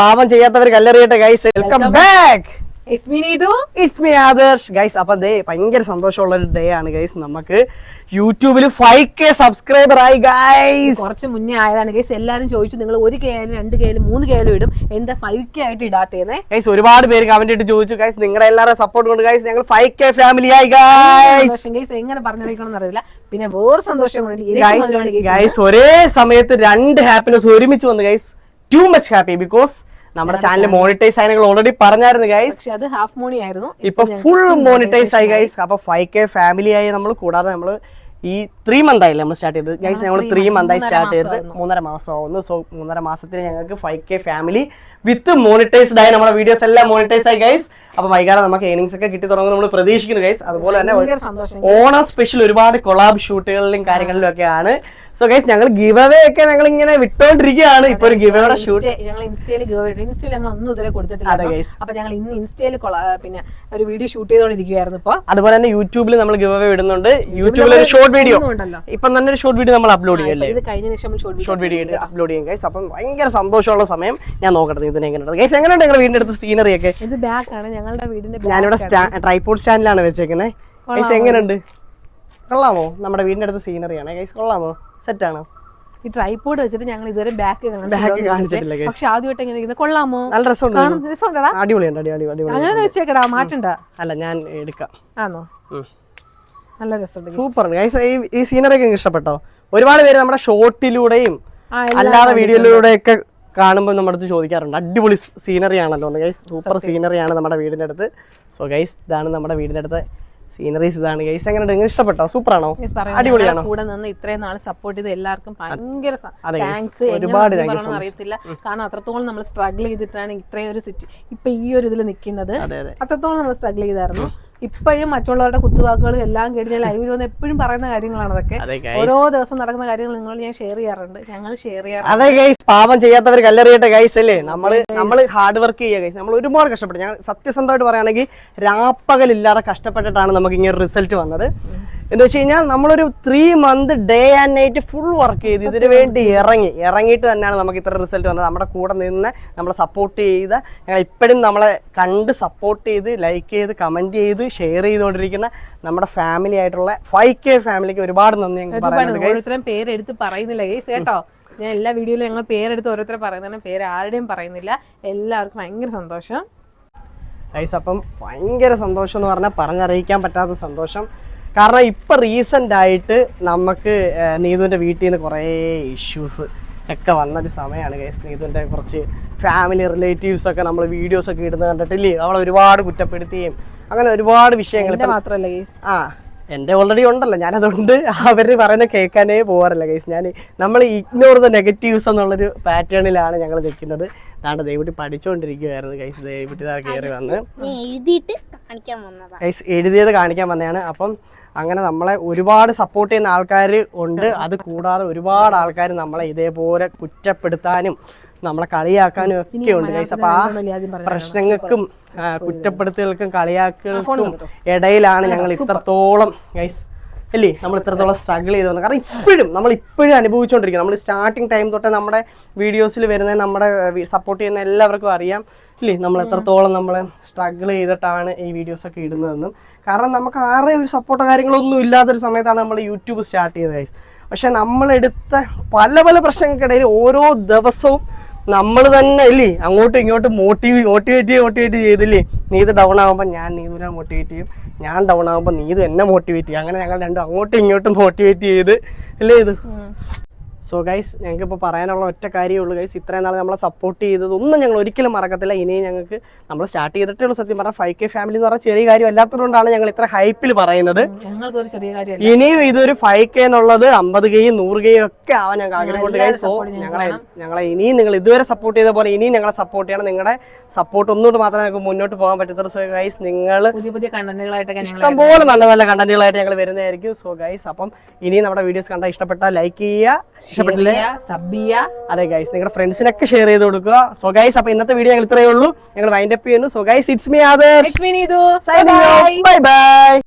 പാവം ചെയ്യാത്തവർ കല്ലെറിയട്ടെ guys welcome back. It's me Adarsh guys അപ്പൊ ദേ ഭയങ്കര സന്തോഷമുള്ള ഒരു ഡേ ആണ് ഗൈസ് നമുക്ക് യൂട്യൂബിൽ ഫൈവ് കെ സബ്സ്ക്രൈബർ ആയി ഗൈസ് കുറച്ച് മുന്നേ ആയതാണ് ഗൈസ് എല്ലാരും ചോദിച്ചു നിങ്ങൾ ഒരു കെ ആയാലും രണ്ട് കെ ആയാലും മൂന്ന് കെ ആയാലും ഇടും. എന്താ ഫൈവ് കെ ആയിട്ട് ഇടാത്തേന്ന്? ഗൈസ് ഒരുപാട് പേര് കമന്റ് ഇട്ട് ചോദിച്ചു ഗൈസ് നിങ്ങളുടെ എല്ലാവരും സപ്പോർട്ട് കൊണ്ട് ഗൈസ് ഞങ്ങൾ ഫൈവ് കെ ഫാമിലി ആയി ഗൈസ് ഗൈസ് എങ്ങനെ പറഞ്ഞറിയിക്കണം അറിയില്ല. പിന്നെ വേറെ സന്തോഷം ഗൈസ് ഒരേ സമയത്ത് രണ്ട് ഹാപ്പിനെസ് ഒരുമിച്ച് വന്നു guys too much happy because നമ്മുടെ ചാനൽ മോണിറ്റൈസ് ആയി നിങ്ങൾ ഓൾറെഡി പറഞ്ഞായിരുന്നു ഗൈസ് പക്ഷെ അത് ഹാഫ് മോണി ആയിരുന്നു. ഇപ്പൊ ഫുൾ മോണിറ്റൈസ് ആയി ഗൈസ് അപ്പൊ ഫൈവ് കെ ഫാമിലി ആയി നമ്മൾ കൂടാതെ നമ്മൾ ഈ ത്രീ മന്ത് ആയില്ലേ നമ്മൾ സ്റ്റാർട്ട് ചെയ്തത്. ഗൈസ് ഞങ്ങൾ ത്രീ മന്ത് ആയി സ്റ്റാർട്ട് ചെയ്തത്. മൂന്നര മാസം ആവുന്നു. സോ മൂന്നര മാസത്തിൽ ഞങ്ങൾക്ക് five K family with monetized ആയി നമ്മുടെ വീഡിയോസ് എല്ലാം മോണിറ്റൈസ് ആയി ഗൈസ് അപ്പൊ വൈകാതെ നമുക്ക് ഏണിങ്സ് ഒക്കെ കിട്ടി തുടങ്ങും നമ്മൾ പ്രതീക്ഷിക്കുന്നു ഗൈസ് അതുപോലെ തന്നെ ഓണം സ്പെഷ്യൽ ഒരുപാട് കൊളാബ് ഷൂട്ടുകളിലും കാര്യങ്ങളിലും ഒക്കെയാണ്. സോ ഗൈസ് ഞങ്ങൾ ഗിവ് അവേ ഒക്കെ ഞങ്ങൾ ഇങ്ങനെ വിട്ടോണ്ടിരിക്കുകയാണ് ഇപ്പൊ ഒരു ഗിവ് അവയുടെ ഷൂട്ട് ഞങ്ങൾ ഇൻസ്റ്റയിൽ ഇൻസ്റ്റയിൽ ഞങ്ങൾ ഒന്നും ഇതുവരെ കൊടുത്തിട്ടില്ല. അപ്പൊ ഞങ്ങൾ ഇന്ന് ഇൻസ്റ്റയിൽ പിന്നെ ഒരു വീഡിയോ ഷൂട്ട് ചെയ്തോണ്ടിരിക്കുകയായിരുന്നു ഇപ്പൊ. അതുപോലെ തന്നെ യൂട്യൂബിൽ നമ്മൾ ഗിവ് അവേ വിടുന്നുണ്ട് യൂട്യൂബിൽ ഒരു ഷോർട്ട് വീഡിയോ ഇപ്പം തന്നെ ഒരു ഷോർട്ട് വീഡിയോ നമ്മൾ അപ്ലോഡ് ചെയ്യല്ലേ? ഇത് കഴിഞ്ഞ നിമിഷം നമ്മൾ ഷോർട്ട് വീഡിയോ അപ്ലോഡ് ചെയ്യും ഗൈസ് അപ്പം ഭയങ്കര സന്തോഷമുള്ള സമയം. ഞാൻ നോക്കട്ടെ ഇതിനെ എങ്ങനെയുണ്ട്? ഗൈസ് എങ്ങനെയുണ്ട് നിങ്ങൾ വീടിന്റെ അടുത്ത് സീനറി ഒക്കെ? ഇത് ബാക്ക് ആണ്. ഞങ്ങളുടെ വീടിന്റെ ഞാനിവിടെ ട്രൈപോർട്ട് ട്രൈപോഡ് സ്റ്റാൻഡിലാണ് വെച്ചേക്കുന്നത് ഗൈസ് എങ്ങനെ എങ്ങനെയുണ്ട്? കൊള്ളാമോ? നമ്മുടെ വീടിന്റെ അടുത്ത് സീനറിയാണ് ഗൈസ് കൊള്ളാമോ? സെറ്റ് ആണോ? ഈ ട്രൈപോഡ് വെച്ചിട്ട് ഞങ്ങൾ ഇതുവരെ ബാക്ക് കാണിച്ചിട്ടില്ല. പക്ഷെ ആദ്യമായിട്ട് എങ്ങനെ കൊള്ളാമോ? നല്ല രസമുണ്ട്. അടിപൊളിയുണ്ട് അടി അടി അടിപൊളി അങ്ങനെ വെച്ചേക്കടാ. മാറ്റണ്ട? അല്ല ഞാൻ എടുക്കാം. ആണോ നല്ല രസമുണ്ട് സൂപ്പർ ഈ സീനറി ഒക്കെ ഇഷ്ടപ്പെട്ടോ? ഒരുപാട് പേര് നമ്മുടെ ഷോർട്ടിലൂടെയും അല്ലാതെ വീഡിയോയിലൂടെ അല്ലാതെ വീഡിയോയിലൂടെയൊക്കെ കാണുമ്പോൾ നമ്മുടെ അടുത്ത് ചോദിക്കാറുണ്ട്. അടിപൊളി സീനറി ആണല്ലോ ഗൈസ് സൂപ്പർ സീനറി ആണ് നമ്മുടെ വീടിന്റെ അടുത്ത്. സോ ഗൈസ് ഇതാണ് നമ്മുടെ വീടിന്റെ അടുത്ത് സീനറീസ് ഇതാണ്. ഗൈസ് നിങ്ങൾ ഇഷ്ടപ്പെട്ടോ? സൂപ്പർ ആണോ അടിപൊളിയാണോ? കൂടെ നിന്ന് ഇത്രയും നാൾ സപ്പോർട്ട് ചെയ്ത് എല്ലാവർക്കും ഭയങ്കര താങ്ക്സ് ഒരുപാട് അറിയത്തില്ല. കാരണം അത്രത്തോളം നമ്മൾ സ്ട്രഗിൾ ചെയ്തിട്ടാണ് ഇത്രയും ഒരു സിറ്റി ഇപ്പൊ ഈ ഒരു ഇതിൽ നിൽക്കുന്നത് അതെ അതെ. അത്രത്തോളം നമ്മൾ സ്ട്രഗിൾ ചെയ്തായിരുന്നു. ഇപ്പോഴും മറ്റുള്ളവരുടെ കുത്തുവാക്കുകൾ എല്ലാം കേട്ട് ഞാൻ ലൈവിൽ വന്ന് എപ്പോഴും പറയുന്ന കാര്യങ്ങളാണ് അതൊക്കെ. ഓരോ ദിവസം നടക്കുന്ന കാര്യങ്ങൾ നിങ്ങൾ ഞാൻ ഷെയർ ചെയ്യാറുണ്ട്. ഞങ്ങൾ ഷെയർ ചെയ്യാറുണ്ട്. അതെ ഗൈസ് പാവം ചെയ്യാത്തവർ കല്ലെറിയട്ടെ ഗൈസ് അല്ലേ? നമ്മൾ നമ്മൾ ഹാർഡ് വർക്ക് ചെയ്യുക ഗൈസ് നമ്മൾ ഒരുപാട് കഷ്ടപ്പെട്ടു. ഞാൻ സത്യസന്ധമായിട്ട് പറയുകയാണെങ്കിൽ രാപ്പകലില്ലാതെ കഷ്ടപ്പെട്ടിട്ടാണ് നമുക്ക് ഇങ്ങനെ റിസൾട്ട് വന്നത് എന്ന് വെച്ച് കഴിഞ്ഞാൽ നമ്മളൊരു three month day and night full work ചെയ്ത് ഇതിനു വേണ്ടി ഇറങ്ങി. ഇറങ്ങിയിട്ട് തന്നെയാണ് നമുക്ക് ഇത്ര റിസൾട്ട് വന്നത്. നമ്മുടെ കൂടെ നിന്ന് നമ്മളെ സപ്പോർട്ട് ചെയ്ത ഞങ്ങൾ ഇപ്പോഴും നമ്മളെ കണ്ട് സപ്പോർട്ട് ചെയ്ത് ലൈക്ക് ചെയ്ത് കമന്റ് ചെയ്ത് ഷെയർ ചെയ്തുകൊണ്ടിരിക്കുന്ന നമ്മുടെ ഫാമിലി ആയിട്ടുള്ള ഫൈവ് കെ ഫാമിലിക്ക് ഒരുപാട് നന്ദി guys. പേരെടുത്ത് പറയുന്നില്ല. ഗൈസ് കേട്ടോ? ഞാൻ എല്ലാ വീഡിയോയിലും ഞങ്ങൾ പേരെടുത്ത് ഓരോരുത്തരെ പറയുന്നതിന് പേര് ആരുടെയും പറയുന്നില്ല. എല്ലാവർക്കും ഭയങ്കര സന്തോഷം. ഗൈസ് അപ്പം ഭയങ്കര സന്തോഷം എന്ന് പറഞ്ഞാൽ പറഞ്ഞറിയിക്കാൻ പറ്റാത്ത സന്തോഷം. കാരണം ഇപ്പം റീസെന്റ് ആയിട്ട് നമുക്ക് നീതുവിന്റെ വീട്ടിൽ നിന്ന് കുറേ ഇഷ്യൂസ് ഒക്കെ വന്നൊരു സമയമാണ് കേസ് നീതുവിന്റെ കുറച്ച് ഫാമിലി റിലേറ്റീവ്സ് ഒക്കെ നമ്മൾ വീഡിയോസ് ഒക്കെ ഇടുന്നത് കണ്ടിട്ടില്ലേ? അവളെ ഒരുപാട് കുറ്റപ്പെടുത്തുകയും അങ്ങനെ ഒരുപാട് വിഷയങ്ങൾ എന്റെ മാത്രമല്ല കേസ് ആ എന്റെ ഓൾറെഡി ഉണ്ടല്ലോ. ഞാനതുകൊണ്ട് അവർ പറയുന്ന കേൾക്കാനേ പോകാറില്ല കേസ് ഞാൻ നമ്മൾ ഇഗ്നോർ ദ നെഗറ്റീവ്സ് എന്നുള്ളൊരു പാറ്റേണിലാണ് ഞങ്ങൾ നിൽക്കുന്നത്. അതാണ് ദൈവട്ടി പഠിച്ചുകൊണ്ടിരിക്കുകയായിരുന്നു കൈസ് ദൈവട്ടി കയറി വന്ന്. എഴുതിയിട്ട് കാണിക്കാൻ എഴുതിയത് കാണിക്കാൻ വന്നതാണ്. അപ്പം അങ്ങനെ നമ്മളെ ഒരുപാട് സപ്പോർട്ട് ചെയ്യുന്ന ആൾക്കാർ ഉണ്ട്. അത് കൂടാതെ ഒരുപാട് ആൾക്കാർ നമ്മളെ ഇതേപോലെ കുറ്റപ്പെടുത്താനും നമ്മളെ കളിയാക്കാനും ഒക്കെ ഉണ്ട് ഗൈസ് അപ്പൊ ആ പ്രശ്നങ്ങൾക്കും കുറ്റപ്പെടുത്തലുകൾക്കും കളിയാക്കലുകൾക്കും ഇടയിലാണ് ഞങ്ങൾ ഇത്രത്തോളം ഗൈസ് അല്ലേ? നമ്മൾ ഇത്രത്തോളം സ്ട്രഗിൾ ചെയ്തു. കാരണം ഇപ്പോഴും നമ്മൾ ഇപ്പോഴും അനുഭവിച്ചുകൊണ്ടിരിക്കും നമ്മൾ സ്റ്റാർട്ടിങ് ടൈം തൊട്ടേ നമ്മുടെ വീഡിയോസിൽ വരുന്ന നമ്മുടെ സപ്പോർട്ട് ചെയ്യുന്ന എല്ലാവർക്കും അറിയാം. ഇല്ലേ നമ്മൾ എത്രത്തോളം നമ്മൾ സ്ട്രഗിൾ ചെയ്തിട്ടാണ് ഈ വീഡിയോസ് ഒക്കെ ഇടുന്നതെന്നും. കാരണം നമുക്ക് ആരുടെ ഒരു സപ്പോർട്ടോ കാര്യങ്ങളൊന്നും ഇല്ലാത്തൊരു സമയത്താണ് നമ്മൾ യൂട്യൂബ് സ്റ്റാർട്ട് ചെയ്തത് പക്ഷെ നമ്മളെടുത്ത പല പല പ്രശ്നങ്ങൾക്കിടയിൽ ഓരോ ദിവസവും നമ്മൾ തന്നെ ഇല്ലേ? അങ്ങോട്ടും ഇങ്ങോട്ടും മോട്ടിവ് മോട്ടിവേറ്റ് മോട്ടിവേറ്റ് ചെയ്തില്ലേ? നീത് ഡൗൺ ആകുമ്പോൾ ഞാൻ നീതുവിനെ മോട്ടിവേറ്റ് ചെയ്യും. ഞാൻ ഡൗൺ ആകുമ്പോൾ നീതു എന്നെ മോട്ടിവേറ്റ് ചെയ്യും. അങ്ങനെ ഞങ്ങൾ രണ്ടും അങ്ങോട്ടും ഇങ്ങോട്ടും മോട്ടിവേറ്റ് ചെയ്ത് അല്ലേ ഇത്? സോ ഗൈസ് ഞങ്ങൾക്ക് ഇപ്പോൾ പറയാനുള്ള ഒറ്റ കാര്യമേ ഉള്ളൂ ഗൈസ് ഇത്രയും നാൾ നമ്മളെ സപ്പോർട്ട് ചെയ്തതൊന്നും ഞങ്ങൾ ഒരിക്കലും മറക്കത്തില്ല. ഇനിയും ഞങ്ങൾക്ക് നമ്മൾ സ്റ്റാർട്ട് ചെയ്തിട്ടേ ഉള്ളൂ. സത്യം പറഞ്ഞാൽ ഫൈവ് കെ ഫാമിലി എന്ന് പറഞ്ഞാൽ ചെറിയ കാര്യം അല്ലാത്തതുകൊണ്ടാണ് ഞങ്ങൾ ഇത്ര ഹൈപ്പിൽ പറയുന്നത്. ഇനിയും ഇതൊരു ഫൈവ് കെ എന്നുള്ളത് അമ്പത് കെയും നൂറ് കെയും ഒക്കെ ആവാൻ ഞങ്ങൾക്ക് ആഗ്രഹമുണ്ട് ഗൈസ് സോ ഞങ്ങളെ. ഞങ്ങളെ ഇനിയും നിങ്ങൾ ഇതുവരെ സപ്പോർട്ട് ചെയ്ത പോലെ ഇനിയും ഞങ്ങളെ സപ്പോർട്ട് ചെയ്യണം. നിങ്ങളുടെ സപ്പോർട്ട് ഒന്നുകൊണ്ട് മാത്രമേ ഞങ്ങൾക്ക് മുന്നോട്ട് പോകാൻ പറ്റത്തുള്ളൂ. സോ ഗൈസ് നിങ്ങൾ ഇഷ്ടം പോലെ നല്ല നല്ല കണ്ടന്റുകളായിട്ട് ഞങ്ങൾ വരുന്നതായിരിക്കും. സോ ഗൈസ് അപ്പം ഇനിയും നമ്മുടെ വീഡിയോസ് കണ്ടാൽ ഇഷ്ടപ്പെട്ടാൽ ലൈക്ക് ചെയ്യുക ഇഷ്ടപ്പെട്ടില്ലേ? സബിയ അതെ ഗൈസ് നിങ്ങളുടെ ഫ്രണ്ട്സിനൊക്കെ ഷെയർ ചെയ്ത് കൊടുക്കുക. സോ ഗൈസ് അപ്പൊ ഇന്നത്തെ വീഡിയോ ഞങ്ങൾ ഇത്രയേ ഉള്ളൂ. ഞങ്ങൾ വൈൻഡപ്പ് ചെയ്യുന്നു. So guys it's me Adarsh bye bye